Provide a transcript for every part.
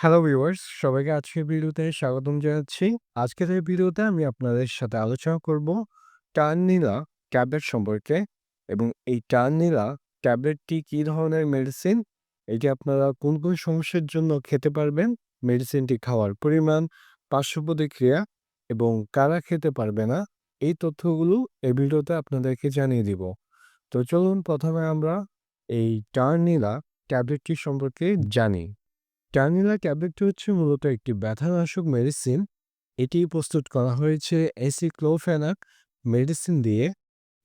Hello viewers সবাইকে আজকের ভিডিওতে স্বাগতম জানাচ্ছি। আজকের এই ভিডিওতে আমি আপনাদের সাথে আলোচনা করব টার্নিলা ট্যাবলেট সম্পর্কে এবং এই টার্নিলা ট্যাবলেটটি কী ধরনের মেডিসিন এটি আপনারা কোন কোন সমস্যার জন্য খেতে পারবেন? মেডিসিনটি খাওয়ার পরিমাণ, পার্শ্ব প্রতিক্রিয়া এবং কারা খেতে পারবে না? এই তথ্যগুলো এই ভিডিওতে আপনাদেরকে জানিয়ে দিব। তো চলুন প্রথমে আমরা এই টার্নিলা ট্যাবলেটটি সম্পর্কে জানি। টার্নিলা ট্যাবলেটটি হচ্ছে মূলত একটি ব্যথানাশক মেডিসিন। এটি প্রস্তুত করা হয়েছে এসিক্লোফেনাক মেডিসিন দিয়ে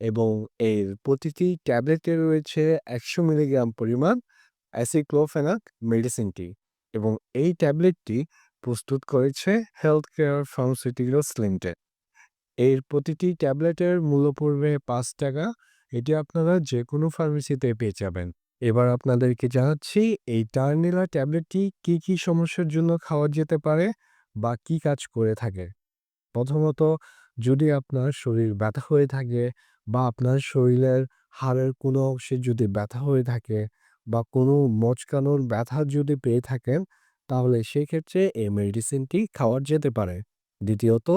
এবং এর প্রতিটি ট্যাবলেটে রয়েছে একশো মিলিগ্রাম পরিমাণ অ্যাসিক্লোফেনাক মেডিসিনটি এবং এই ট্যাবলেটটি প্রস্তুত করেছে হেলথ কেয়ার ফার্মাসিউটিক্যালস লিমিটেড। এর প্রতিটি ট্যাবলেটের মূল্য পড়বে পাঁচ টাকা। এটি আপনারা যে কোনো ফার্মেসিতে পেয়ে যাবেন। এবার আপনাদেরকে জানাচ্ছি, এই টার্নিলা ট্যাবলেটটি কি কি সমস্যার জন্য খাওয়া যেতে পারে বা কি কাজ করে থাকে? প্রথমত, যদি আপনার শরীর ব্যথা হয়ে থাকে বা আপনার শরীরের হাড়ের কোনো অংশে যদি ব্যথা হয়ে থাকে বা কোনো মচকানোর ব্যথা যদি পেয়ে থাকেন, তাহলে সেক্ষেত্রে এই মেডিসিনটি খাওয়া যেতে পারে। দ্বিতীয়ত,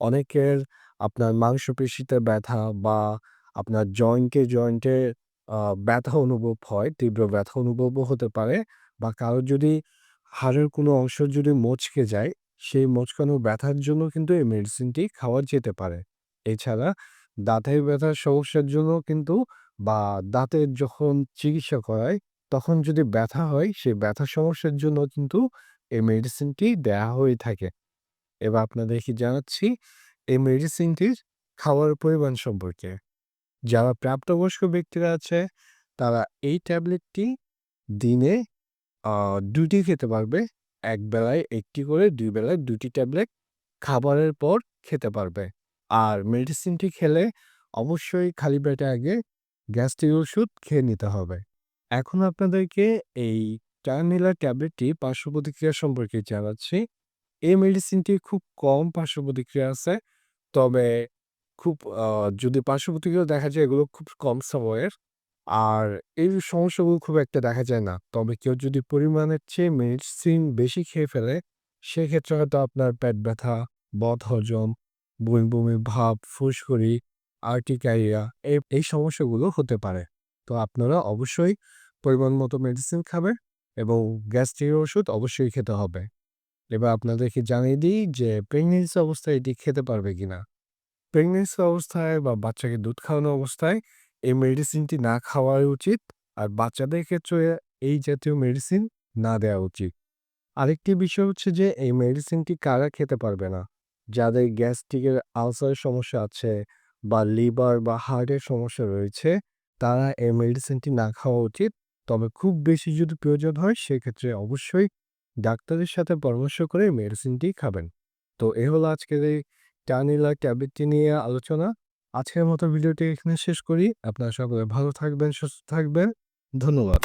অনেকের আপনার মাংসপেশিতে ব্যথা বা আপনার জয়েন্টে জয়েন্টে ব্যথা অনুভব হয়, তীব্র ব্যথা অনুভবও হতে পারে বা কারোর যদি হাড়ের কোনো অংশ যদি মচকে যায়, সেই মচকানো ব্যথার জন্য কিন্তু এই মেডিসিনটি খাওয়া যেতে পারে। এছাড়া দাঁতের ব্যথার সমস্যার জন্য কিন্তু বা দাঁতের যখন চিকিৎসা করায়, তখন যদি ব্যথা হয়, সেই ব্যথা সমস্যার জন্য কিন্তু এই মেডিসিনটি দেয়া হয়ে থাকে। এবার আপনাদেরকে জানাচ্ছি, এই মেডিসিনটির খাওয়ার পরিমাণ সম্পর্কে। যারা প্রাপ্তবয়স্ক ব্যক্তিরা আছে, তারা এই ট্যাবলেটটি দিনে দুটি খেতে পারবে। এক বেলায় একটি করে, দুই বেলায় দুটি ট্যাবলেট খাবারের পর খেতে পারবে। আর মেডিসিনটি খেলে অবশ্যই খালি পেটে আগে গ্যাস্ট্রিক ওষুধ খেয়ে নিতে হবে। এখন আপনাদেরকে এই টার্নিলা ট্যাবলেটটি পার্শ্ব প্রতিক্রিয়া সম্পর্কে জানাচ্ছি। এই মেডিসিনটি খুব কম পার্শ্ব প্রতিক্রিয়া আছে, তবে খুব যদি পার্শ্ব দেখা যায়, এগুলো খুব কম সময়ের। আর এই সমস্যাগুলো খুব একটা দেখা যায় না। তবে কেউ যদি পরিমাণের চেয়ে মেডিসিন বেশি খেয়ে ফেলে, সেক্ষেত্রে হয়তো আপনার পেট ব্যথা, বদ হজম, বমি বমি, ভাব, ফুসকুড়ি আর্টিকাইয়া এই এই সমস্যাগুলো হতে পারে। তো আপনারা অবশ্যই পরিমাণ মতো মেডিসিন খাবেন এবং গ্যাস্ট্রিক ওষুধ অবশ্যই খেতে হবে। এবার আপনাদেরকে জানিয়ে দিই যে প্রেগনেন্সি অবস্থায় এটি খেতে পারবে কিনা। প্রেগনেন্সি অবস্থায় বা বাচ্চাকে দুধ খাওয়ানো অবস্থায় এই মেডিসিনটি না খাওয়াই উচিত। আর বাচ্চাদের ক্ষেত্রে এই জাতীয় মেডিসিন না দেওয়া উচিত। আরেকটি বিষয় হচ্ছে যে, এই মেডিসিনটি কারা খেতে পারবে না? যাদের গ্যাস্ট্রিকের আলসারের সমস্যা আছে বা লিভার বা হার্টের সমস্যা রয়েছে, তারা এই মেডিসিনটি না খাওয়া উচিত। তবে খুব বেশি যদি প্রয়োজন হয়, সেক্ষেত্রে অবশ্যই ডাক্তারের সাথে পরামর্শ করে মেডিসিনটি খাবেন। তো এ হলো আজকের এই টার্নিলা ক্যাবিটি নিয়ে আলোচনা। আজকের মতো ভিডিওটি এখানে শেষ করি। আপনারা সকলে ভালো থাকবেন, সুস্থ থাকবেন। ধন্যবাদ।